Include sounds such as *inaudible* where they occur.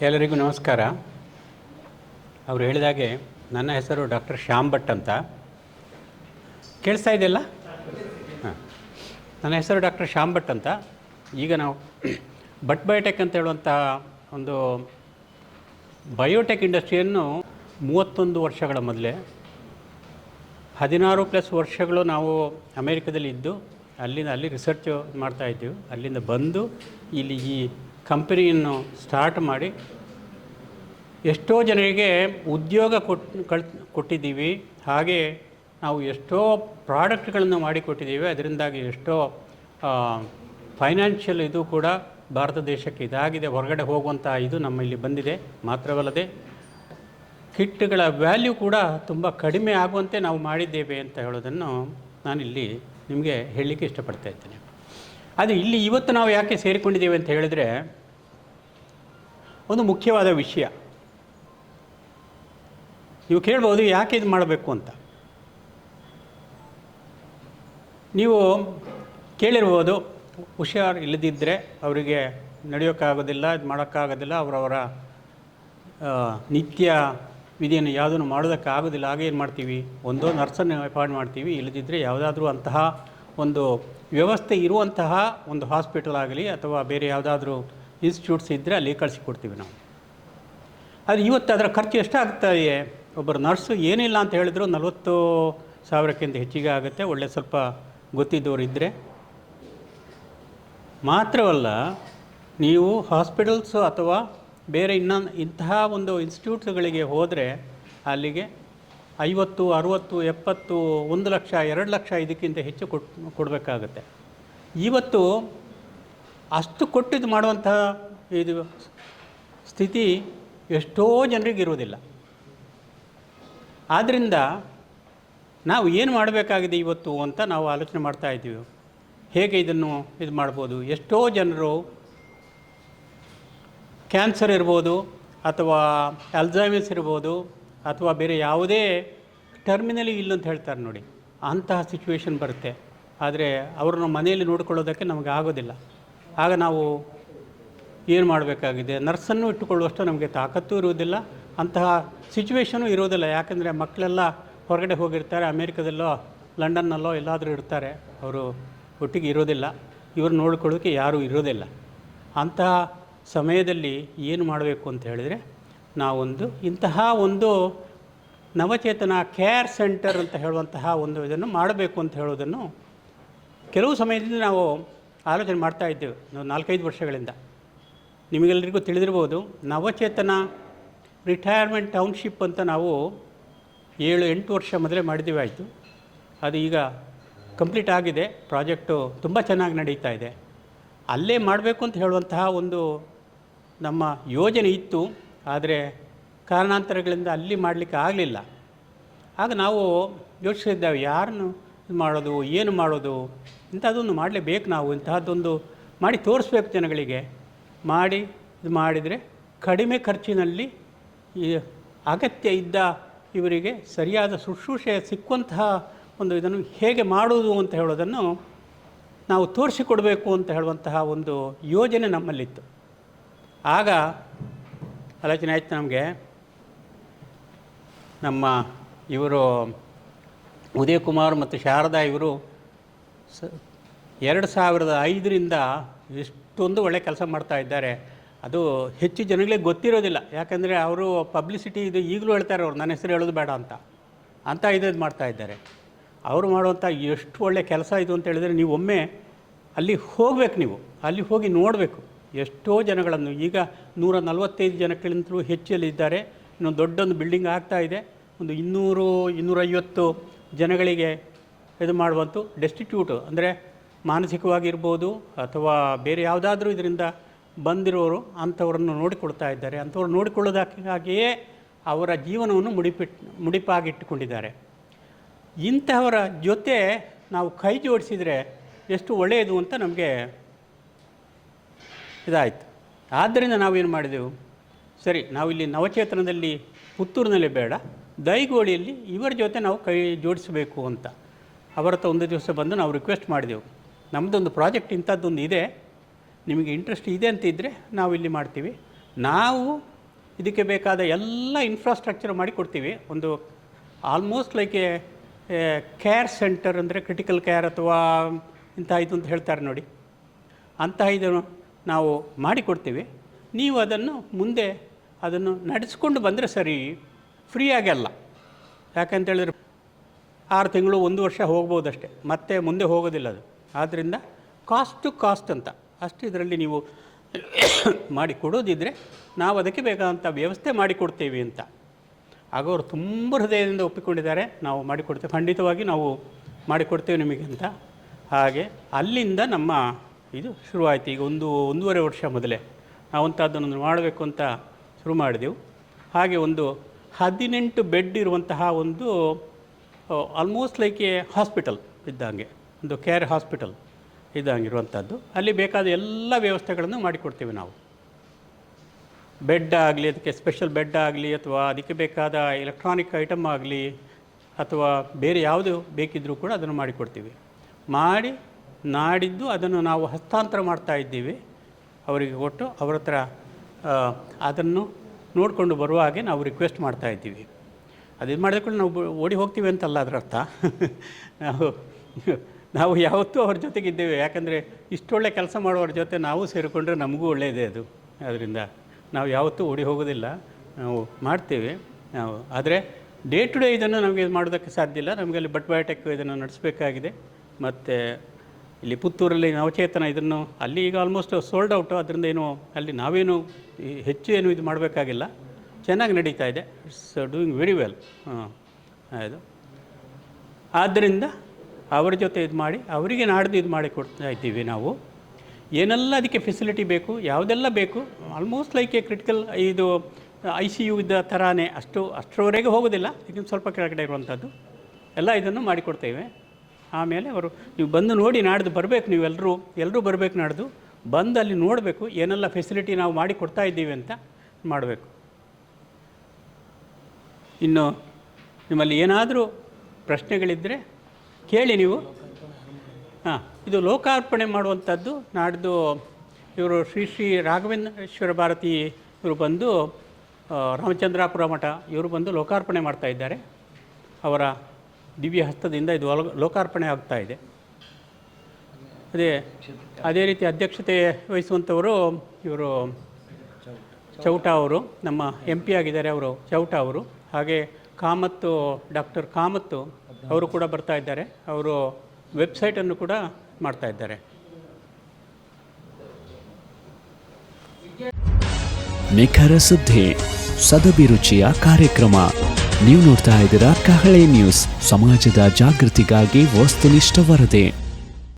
ಎಲ್ಲರಿಗೂ ನಮಸ್ಕಾರ. ಅವರು ಹೇಳಿದಾಗೆ ನನ್ನ ಹೆಸರು ಡಾಕ್ಟರ್ ಶ್ಯಾಮ್ ಭಟ್ ಅಂತ. ಕೇಳಿಸ್ತಾ ಇದೆಯಲ್ಲ? ಹಾಂ. ನನ್ನ ಹೆಸರು ಡಾಕ್ಟರ್ ಶ್ಯಾಮ್ ಭಟ್ ಅಂತ. ಈಗ ನಾವು ಭಟ್ ಬಯೋಟೆಕ್ ಅಂತ ಹೇಳುವಂಥ ಒಂದು ಬಯೋಟೆಕ್ ಇಂಡಸ್ಟ್ರಿಯನ್ನು ಮೂವತ್ತೊಂದು ವರ್ಷಗಳ ಮೊದಲೇ ಹದಿನಾರು ಪ್ಲಸ್ ವರ್ಷಗಳು ನಾವು ಅಮೇರಿಕದಲ್ಲಿ ಇದ್ದು, ಅಲ್ಲಿಂದ ಅಲ್ಲಿ ರಿಸರ್ಚ್ ಮಾಡ್ತಾ ಇದ್ದೀವಿ. ಅಲ್ಲಿಂದ ಬಂದು ಇಲ್ಲಿ ಈ ಕಂಪನಿಯನ್ನು ಸ್ಟಾರ್ಟ್ ಮಾಡಿ ಎಷ್ಟೋ ಜನರಿಗೆ ಉದ್ಯೋಗ ಕೊಟ್ಟು ಕಳ್, ಕೊಟ್ಟಿದ್ದೀವಿ. ಹಾಗೆ ನಾವು ಎಷ್ಟೋ ಪ್ರಾಡಕ್ಟ್ಗಳನ್ನು ಮಾಡಿಕೊಟ್ಟಿದ್ದೀವಿ ಅದರಿಂದಾಗಿ ಎಷ್ಟೋ ಫೈನಾನ್ಷಿಯಲ್ ಇದು ಕೂಡ ಭಾರತ ದೇಶಕ್ಕೆ ಇದಾಗಿದೆ. ಹೊರಗಡೆ ಹೋಗುವಂಥ ಇದು ನಮ್ಮ ಇಲ್ಲಿ ಬಂದಿದೆ. ಮಾತ್ರವಲ್ಲದೆ ಕಿಟ್ಗಳ ವ್ಯಾಲ್ಯೂ ಕೂಡ ತುಂಬ ಕಡಿಮೆ ಆಗುವಂತೆ ನಾವು ಮಾಡಿದ್ದೇವೆ ಅಂತ ಹೇಳೋದನ್ನು ನಾನಿಲ್ಲಿ ನಿಮಗೆ ಹೇಳಲಿಕ್ಕೆ ಇಷ್ಟಪಡ್ತಾ ಇದ್ದೇನೆ. ಅದು ಇಲ್ಲಿ ಇವತ್ತು ನಾವು ಯಾಕೆ ಸೇರಿಕೊಂಡಿದ್ದೇವೆ ಅಂತ ಹೇಳಿದರೆ ಒಂದು ಮುಖ್ಯವಾದ ವಿಷಯ. ನೀವು ಕೇಳ್ಬೋದು ಯಾಕೆ ಇದು ಮಾಡಬೇಕು ಅಂತ. ನೀವು ಕೇಳಿರ್ಬೋದು, ಹುಷಾರು ಇಲ್ಲದಿದ್ದರೆ ಅವರಿಗೆ ನಡೆಯೋಕ್ಕಾಗೋದಿಲ್ಲ, ಇದು ಮಾಡೋಕ್ಕಾಗೋದಿಲ್ಲ, ಅವರವರ ನಿತ್ಯ ವಿಧಿಯನ್ನು ಯಾವುದನ್ನು ಮಾಡೋದಕ್ಕಾಗೋದಿಲ್ಲ, ಹಾಗೆ ಏನು ಮಾಡ್ತೀವಿ? ಒಂದೋ ನರ್ಸನ್ನು ಅಪಾಯಿಂಟ್ ಮಾಡ್ತೀವಿ ಇಲ್ಲದಿದ್ದರೆ ಯಾವುದಾದ್ರೂ ಅಂತಹ ಒಂದು ವ್ಯವಸ್ಥೆ ಇರುವಂತಹ ಒಂದು ಹಾಸ್ಪಿಟಲ್ ಆಗಲಿ ಅಥವಾ ಬೇರೆ ಯಾವುದಾದ್ರೂ ಇನ್ಸ್ಟಿಟ್ಯೂಟ್ಸ್ ಇದ್ದರೆ ಅಲ್ಲಿ ಕಳಿಸಿಕೊಡ್ತೀವಿ ನಾವು. ಆದರೆ ಇವತ್ತು ಅದರ ಖರ್ಚು ಎಷ್ಟಾಗ್ತದೆ ಒಬ್ಬರು ನರ್ಸು ಏನಿಲ್ಲ ಅಂತ ಹೇಳಿದ್ರು ನಲವತ್ತು ಸಾವಿರಕ್ಕಿಂತ ಹೆಚ್ಚಿಗೆ ಆಗುತ್ತೆ, ಒಳ್ಳೆ ಸ್ವಲ್ಪ ಗೊತ್ತಿದ್ದವರು ಇದ್ದರೆ ಮಾತ್ರವಲ್ಲ, ನೀವು ಹಾಸ್ಪಿಟಲ್ಸು ಅಥವಾ ಬೇರೆ ಇನ್ನೊಂದು ಇಂತಹ ಒಂದು ಇನ್ಸ್ಟಿಟ್ಯೂಟ್ಗಳಿಗೆ ಹೋದರೆ ಅಲ್ಲಿಗೆ ಐವತ್ತು, ಅರುವತ್ತು, ಎಪ್ಪತ್ತು, ಒಂದು ಲಕ್ಷ, ಎರಡು ಲಕ್ಷ ಇದಕ್ಕಿಂತ ಹೆಚ್ಚು ಕೊಟ್, ಕೊಡಬೇಕಾಗತ್ತೆ. ಇವತ್ತು ಅಷ್ಟು ಕೊಟ್ಟಿದ್ದು ಮಾಡುವಂತಹ ಇದು ಸ್ಥಿತಿ ಎಷ್ಟೋ ಜನರಿಗೆ ಇರುವುದಿಲ್ಲ. ಆದ್ದರಿಂದ ನಾವು ಏನು ಮಾಡಬೇಕಾಗಿದೆ ಇವತ್ತು ಅಂತ ನಾವು ಆಲೋಚನೆ ಮಾಡ್ತಾ ಇದ್ದೀವಿ. ಹೇಗೆ ಇದನ್ನು ಇದು ಮಾಡ್ಬೋದು? ಎಷ್ಟೋ ಜನರು ಕ್ಯಾನ್ಸರ್ ಇರ್ಬೋದು ಅಥವಾ ಅಲ್ಝೈಮರ್ಸ್ ಇರ್ಬೋದು ಅಥವಾ ಬೇರೆ ಯಾವುದೇ ಟರ್ಮಿನಲಿ ಇಲ್ಲ ಅಂತ ಹೇಳ್ತಾರೆ ನೋಡಿ. ಅಂತಹ ಸಿಚುವೇಶನ್ ಬರುತ್ತೆ. ಆದರೆ ಅವ್ರನ್ನ ಮನೆಯಲ್ಲಿ ನೋಡ್ಕೊಳ್ಳೋದಕ್ಕೆ ನಮಗೆ ಆಗೋದಿಲ್ಲ. ಆಗ ನಾವು ಏನು ಮಾಡಬೇಕಾಗಿದೆ? ನರ್ಸನ್ನು ಇಟ್ಟುಕೊಳ್ಳುವಷ್ಟು ನಮಗೆ ತಾಕತ್ತೂ ಇರುವುದಿಲ್ಲ. ಅಂತಹ ಸಿಚುವೇಶನು ಇರೋದಿಲ್ಲ ಯಾಕಂದರೆ ಮಕ್ಕಳೆಲ್ಲ ಹೊರಗಡೆ ಹೋಗಿರ್ತಾರೆ. ಅಮೇರಿಕದಲ್ಲೋ, ಲಂಡನ್ನಲ್ಲೋ ಎಲ್ಲಾದರೂ ಇರ್ತಾರೆ. ಅವರು ಒಟ್ಟಿಗೆ ಇರೋದಿಲ್ಲ ಇವರು ನೋಡ್ಕೊಳ್ಳೋಕ್ಕೆ ಯಾರೂ ಇರೋದಿಲ್ಲ ಅಂತಹ ಸಮಯದಲ್ಲಿ ಏನು ಮಾಡಬೇಕು ಅಂತ ಹೇಳಿದರೆ, ನಾವೊಂದು ಇಂತಹ ಒಂದು ನವಚೇತನ ಕೇರ್ ಸೆಂಟರ್ ಅಂತ ಹೇಳುವಂತಹ ಒಂದು ಇದನ್ನು ಮಾಡಬೇಕು ಅಂತ ಹೇಳೋದನ್ನು ಕೆಲವು ಸಮಯದಿಂದ ನಾವು ಆಲೋಚನೆ ಮಾಡ್ತಾ ಇದ್ದೇವೆ. ನಾವು ನಾಲ್ಕೈದು ವರ್ಷಗಳಿಂದ. ನಿಮಗೆಲ್ಲರಿಗೂ ತಿಳಿದಿರ್ಬೋದು, ನವಚೇತನ ರಿಟೈರ್ಮೆಂಟ್ ಟೌನ್ಶಿಪ್ ಅಂತ ನಾವು ಏಳು, ಎಂಟು ವರ್ಷ ಮೊದಲೇ ಮಾಡಿದ್ದೀವಿ ಆಯಿತು. ಅದು ಈಗ ಕಂಪ್ಲೀಟ್ ಆಗಿದೆ. ಪ್ರಾಜೆಕ್ಟು ತುಂಬ ಚೆನ್ನಾಗಿ ನಡೀತಾ ಇದೆ. ಅಲ್ಲೇ ಮಾಡಬೇಕು ಅಂತ ಹೇಳುವಂತಹ ಒಂದು ನಮ್ಮ ಯೋಜನೆ ಇತ್ತು. ಆದರೆ ಕಾರಣಾಂತರಗಳಿಂದ ಅಲ್ಲಿ ಮಾಡಲಿಕ್ಕೆ ಆಗಲಿಲ್ಲ. ಆಗ ನಾವು ಯೋಚಿಸಿದ್ದೇವೆ ಯಾರನ್ನು ಮಾಡೋದು, ಏನು ಮಾಡೋದು? ಇಂಥದ್ದೊಂದು ಮಾಡಲೇಬೇಕು ನಾವು ಇಂತಹದ್ದೊಂದು ಮಾಡಿ ತೋರಿಸ್ಬೇಕು ಜನಗಳಿಗೆ. ಮಾಡಿ, ಇದು ಮಾಡಿದರೆ ಕಡಿಮೆ ಖರ್ಚಿನಲ್ಲಿ ಈ ಅಗತ್ಯ ಇದ್ದ ಇವರಿಗೆ ಸರಿಯಾದ ಶುಶ್ರೂಷೆ ಸಿಕ್ಕುವಂತಹ ಒಂದು ಇದನ್ನು ಹೇಗೆ ಮಾಡುವುದು ಅಂತ ಹೇಳೋದನ್ನು ನಾವು ತೋರಿಸಿಕೊಡಬೇಕು ಅಂತ ಹೇಳುವಂತಹ ಒಂದು ಯೋಜನೆ ನಮ್ಮಲ್ಲಿತ್ತು. ಆಗ ಆಲೋಚನೆ ಆಯಿತು ನಮಗೆ, ನಮ್ಮ ಇವರು ಉದಯಕುಮಾರ್ ಮತ್ತು ಶಾರದಾ ಇವರು ಸ ಎರಡು ಸಾವಿರದ ಐದರಿಂದ ಇಷ್ಟೊಂದು ಒಳ್ಳೆ ಕೆಲಸ ಮಾಡ್ತಾ ಇದ್ದಾರೆ. ಅದು ಹೆಚ್ಚು ಜನಗಳಿಗೆ ಗೊತ್ತಿರೋದಿಲ್ಲ. ಯಾಕಂದರೆ ಅವರು ಪಬ್ಲಿಸಿಟಿ ಇದು ಈಗಲೂ ಹೇಳ್ತಾರೆ, ಅವ್ರು ನನ್ನ ಹೆಸರು ಹೇಳೋದು ಬೇಡ ಅಂತ. ಅಂತ ಇದು ಮಾಡ್ತಾ ಇದ್ದಾರೆ. ಅವರು ಮಾಡುವಂಥ ಎಷ್ಟು ಒಳ್ಳೆ ಕೆಲಸ ಇದು ಅಂತ ಹೇಳಿದರೆ ನೀವು ಒಮ್ಮೆ ಅಲ್ಲಿ ಹೋಗಬೇಕು ನೀವು. ಅಲ್ಲಿ ಹೋಗಿ ನೋಡಬೇಕು. ಎಷ್ಟೋ ಜನಗಳನ್ನು, ಈಗ ನೂರ ನಲವತ್ತೈದು ಜನಕ್ಕಿಂತಲೂ ಹೆಚ್ಚಲ್ಲಿದ್ದಾರೆ ಇನ್ನೊಂದು ದೊಡ್ಡೊಂದು ಬಿಲ್ಡಿಂಗ್ ಆಗ್ತಾ ಇದೆ. ಒಂದು ಇನ್ನೂರು, ಇನ್ನೂರೈವತ್ತು ಜನಗಳಿಗೆ ಇದು ಮಾಡುವಂಥ ಡೆಸ್ಟಿಟ್ಯೂಟ್ ಅಂದರೆ ಮಾನಸಿಕವಾಗಿರ್ಬೋದು ಅಥವಾ ಬೇರೆ ಯಾವುದಾದ್ರೂ ಇದರಿಂದ ಬಂದಿರೋರು ಅಂಥವ್ರನ್ನು ನೋಡಿಕೊಳ್ತಾ ಇದ್ದಾರೆ. ಅಂಥವ್ರು ನೋಡಿಕೊಳ್ಳೋದಕ್ಕಾಗಿಯೇ ಅವರ ಜೀವನವನ್ನು ಮುಡಿಪಿಟ್, ಮುಡಿಪಾಗಿಟ್ಟುಕೊಂಡಿದ್ದಾರೆ. ಇಂತಹವರ ಜೊತೆ ನಾವು ಕೈ ಜೋಡಿಸಿದರೆ ಎಷ್ಟು ಒಳ್ಳೆಯದು ಅಂತ ನಮಗೆ ಇದಾಯಿತು. ಆದ್ದರಿಂದ ನಾವೇನು ಮಾಡಿದೆವು? ಸರಿ ನಾವಿಲ್ಲಿ ನವಚೇತನದಲ್ಲಿ ಪುತ್ತೂರಿನಲ್ಲಿ ಬೇಡ, ದೈಗೋಳಿಯಲ್ಲಿ ಇವರ ಜೊತೆ ನಾವು ಕೈ ಜೋಡಿಸಬೇಕು ಅಂತ. ಅವರ ಹತ್ರ ಒಂದು ದಿವಸ ಬಂದು ನಾವು ರಿಕ್ವೆಸ್ಟ್ ಮಾಡಿದೆವು. ನಮ್ಮದೊಂದು ಪ್ರಾಜೆಕ್ಟ್ ಇಂಥದ್ದೊಂದು ಇದೆ. ನಿಮಗೆ ಇಂಟ್ರೆಸ್ಟ್ ಇದೆ ಅಂತ ಇದ್ದರೆ ನಾವು ಇಲ್ಲಿ ಮಾಡ್ತೀವಿ. ನಾವು ಇದಕ್ಕೆ ಬೇಕಾದ ಎಲ್ಲ ಇನ್ಫ್ರಾಸ್ಟ್ರಕ್ಚರ್ ಮಾಡಿ ಕೊಡ್ತೀವಿ. ಒಂದು almost like a care centre ಅಂದರೆ ಕ್ರಿಟಿಕಲ್ ಕೇರ್ ಅಥವಾ ಇಂಥ ಇದು ಅಂತ ಹೇಳ್ತಾರೆ ನೋಡಿ. ಅಂತಹ ಇದನ್ನು ನಾವು ಮಾಡಿಕೊಡ್ತೀವಿ ನೀವು ಅದನ್ನು ಮುಂದೆ ಅದನ್ನು ನಡೆಸ್ಕೊಂಡು ಬಂದರೆ ಸರಿ ಫ್ರೀಯಾಗಿ ಅಲ್ಲ. ಯಾಕಂತೇಳಿದ್ರೆ ಆರು ತಿಂಗಳು ಒಂದು ವರ್ಷ ಹೋಗ್ಬೋದಷ್ಟೇ. ಮತ್ತೆ ಮುಂದೆ ಹೋಗೋದಿಲ್ಲ ಅದು. ಆದ್ದರಿಂದ ಕಾಸ್ಟ್ ಟು ಕಾಸ್ಟ್ ಅಂತ. ಅಷ್ಟು ಇದರಲ್ಲಿ ನೀವು *coughs* ಮಾಡಿ ಕೊಡೋದಿದ್ದರೆ ನಾವು ಅದಕ್ಕೆ ಬೇಕಾದಂಥ ವ್ಯವಸ್ಥೆ ಮಾಡಿಕೊಡ್ತೇವೆ ಅಂತ. ಆಗ ಅವರು ತುಂಬ ಹೃದಯದಿಂದ ಒಪ್ಪಿಕೊಂಡಿದ್ದಾರೆ. ನಾವು ಮಾಡಿಕೊಡ್ತೇವೆ ಖಂಡಿತವಾಗಿ ನಾವು ಮಾಡಿಕೊಡ್ತೇವೆ ನಿಮಗೆ ಅಂತ. ಹಾಗೆ ಅಲ್ಲಿಂದ ನಮ್ಮ ಇದು ಶುರುವಾಯಿತು. ಈಗ ಒಂದು, ಒಂದೂವರೆ ವರ್ಷ ಮೊದಲೇ. ನಾವಂಥದ್ದನ್ನು ಮಾಡಬೇಕು ಅಂತ ಶುರು ಮಾಡಿದೆವು. ಹಾಗೆ ಒಂದು ಹದಿನೆಂಟು ಬೆಡ್ ಇರುವಂತಹ ಒಂದು ಆಲ್ಮೋಸ್ಟ್ ಲೈಕ್ ಎ ಹಾಸ್ಪಿಟಲ್ ಇದ್ದಂಗೆ, ಒಂದು ಕೇರ್ ಹಾಸ್ಪಿಟಲ್ ಇದ್ದಂಗಿರುವಂಥದ್ದು. ಅಲ್ಲಿ ಬೇಕಾದ ಎಲ್ಲ ವ್ಯವಸ್ಥೆಗಳನ್ನು ಮಾಡಿಕೊಡ್ತೀವಿ ನಾವು. ಬೆಡ್ ಆಗಲಿ, ಅದಕ್ಕೆ ಸ್ಪೆಷಲ್ ಬೆಡ್ ಆಗಲಿ, ಅಥವಾ ಅದಕ್ಕೆ ಬೇಕಾದ ಎಲೆಕ್ಟ್ರಾನಿಕ್ ಐಟಮ್ ಆಗಲಿ, ಅಥವಾ ಬೇರೆ ಯಾವುದು ಬೇಕಿದ್ದರೂ ಕೂಡ ಅದನ್ನು ಮಾಡಿಕೊಡ್ತೀವಿ. ಮಾಡಿ, ನಾಡಿದ್ದು ಅದನ್ನು ನಾವು ಹಸ್ತಾಂತರ ಮಾಡ್ತಾ ಇದ್ದೀವಿ. ಅವರಿಗೆ ಕೊಟ್ಟು ಅವರ ಹತ್ರ ಅದನ್ನು ನೋಡಿಕೊಂಡು ಬರುವ ಹಾಗೆ ನಾವು ರಿಕ್ವೆಸ್ಟ್ ಮಾಡ್ತಾ ಇದ್ದೀವಿ. ಅದು ಕೂಡ ನಾವು ಓಡಿ ಹೋಗ್ತೀವಿ ಅಂತಲ್ಲ ಅದರ ಅರ್ಥ. ನಾವು ನಾವು ಯಾವತ್ತೂ ಅವ್ರ ಜೊತೆಗಿದ್ದೇವೆ ಯಾಕಂದರೆ ಇಷ್ಟೊಳ್ಳೆ ಕೆಲಸ ಮಾಡೋರ ಜೊತೆ ನಾವು ಸೇರಿಕೊಂಡ್ರೆ ನಮಗೂ ಒಳ್ಳೆಯದೇ ಅದು. ಅದರಿಂದ ನಾವು ಯಾವತ್ತೂ ಓಡಿ ಹೋಗೋದಿಲ್ಲ. ನಾವು ಮಾಡ್ತೇವೆ. ನಾವು ಆದರೆ ಡೇ ಟು ಡೇ ಇದನ್ನು ನಮಗೆ ಮಾಡೋದಕ್ಕೆ ಸಾಧ್ಯ ಇಲ್ಲ. ನಮಗೆ ಅಲ್ಲಿ ಬಟ್ ಬಯೋಟೆಕ್ ಇದನ್ನು ನಡೆಸಬೇಕಾಗಿದೆ. ಮತ್ತು ಇಲ್ಲಿ ಪುತ್ತೂರಲ್ಲಿ ನವಚೇತನ ಇದನ್ನು ಅಲ್ಲಿ ಈಗ ಆಲ್ಮೋಸ್ಟ್ ಸೋಲ್ಡ್ ಔಟು ಅದರಿಂದ ಏನು ಅಲ್ಲಿ ನಾವೇನು ಹೆಚ್ಚು ಏನು ಇದು ಮಾಡಬೇಕಾಗಿಲ್ಲ. ಚೆನ್ನಾಗಿ ನಡೀತಾ ಇದೆ. ಇಟ್ಸ್ ಡೂಯಿಂಗ್ ವೆರಿ ವೆಲ್ ಹಾಂ ಇದು ಆದ್ದರಿಂದ ಅವರ ಜೊತೆ ಇದು ಮಾಡಿ, ಅವರಿಗೆ ನಾಡ್ದು ಇದು ಮಾಡಿ ಕೊಡ್ತಾ ಇದ್ದೀವಿ ನಾವು. ಏನೆಲ್ಲ ಅದಕ್ಕೆ ಫೆಸಿಲಿಟಿ ಬೇಕು, ಯಾವುದೆಲ್ಲ ಬೇಕು ಆಲ್ಮೋಸ್ಟ್ ಲೈಕ್ ಎ ಕ್ರಿಟಿಕಲ್ ಇದು ಐ ಸಿ ಯು ಇದ್ದ ಥರಾನೇ ಅಷ್ಟು, ಅಷ್ಟರವರೆಗೆ ಹೋಗೋದಿಲ್ಲ. ಈಗ ಸ್ವಲ್ಪ ಕೆಳಗಡೆ ಇರುವಂಥದ್ದು ಎಲ್ಲ ಇದನ್ನು ಮಾಡಿಕೊಡ್ತೇವೆ ಆಮೇಲೆ ಅವರು, ನೀವು ಬಂದು ನೋಡಿ ನಾಡ್ದು ಬರಬೇಕು ನೀವೆಲ್ಲರೂ ಎಲ್ಲರೂ ಬರಬೇಕು ನಾಡ್ದು ಬಂದು ಅಲ್ಲಿ ನೋಡಬೇಕು, ಏನೆಲ್ಲ ಫೆಸಿಲಿಟಿ ನಾವು ಮಾಡಿ ಕೊಡ್ತಾ ಇದ್ದೀವಿ ಅಂತ ಮಾಡಬೇಕು. ಇನ್ನು ನಿಮ್ಮಲ್ಲಿ ಏನಾದರೂ ಪ್ರಶ್ನೆಗಳಿದ್ದರೆ ಕೇಳಿ ನೀವು. ಹಾಂ, ಇದು ಲೋಕಾರ್ಪಣೆ ಮಾಡುವಂಥದ್ದು. ನಾಡಿದ್ದು ಇವರು ಶ್ರೀ ಶ್ರೀ ರಾಘವೇಂದ್ರೇಶ್ವರ ಭಾರತಿ ಇವರು ಬಂದು ರಾಮಚಂದ್ರಾಪುರ ಮಠ ಇವರು ಬಂದು ಲೋಕಾರ್ಪಣೆ ಮಾಡ್ತಾ ಇದ್ದಾರೆ. ಅವರ ದಿವ್ಯ ಹಸ್ತದಿಂದ ಇದು ಲೋಕಾರ್ಪಣೆ ಆಗ್ತಾ ಇದೆ. ಅದೇ ಅದೇ ರೀತಿ ಅಧ್ಯಕ್ಷತೆ ವಹಿಸುವಂಥವರು ಇವರು, ಚೌಟ ಅವರು, ನಮ್ಮ ಎಂ ಆಗಿದ್ದಾರೆ ಅವರು, ಚೌಟ ಅವರು. ಹಾಗೆ ಕಾಮತ್ತು ಡಾಕ್ಟರ್ ಕಾಮತ್ತು ಅವರು ಕೂಡ ಬರ್ತಾ ಇದ್ದಾರೆ. ಅವರು ವೆಬ್ಸೈಟನ್ನು ಕೂಡ ಮಾಡ್ತಾ ಇದ್ದಾರೆ. ನಿಖರ ಸುದ್ದಿ ಸದಭಿರುಚಿಯ ಕಾರ್ಯಕ್ರಮ. ನೀವು ನೋಡ್ತಾ ಇದ್ದೀರಾ ಕಹಳೆ ನ್ಯೂಸ್. ಸಮಾಜದ ಜಾಗೃತಿಗಾಗಿ ವಸ್ತುನಿಷ್ಠ ವರದಿ.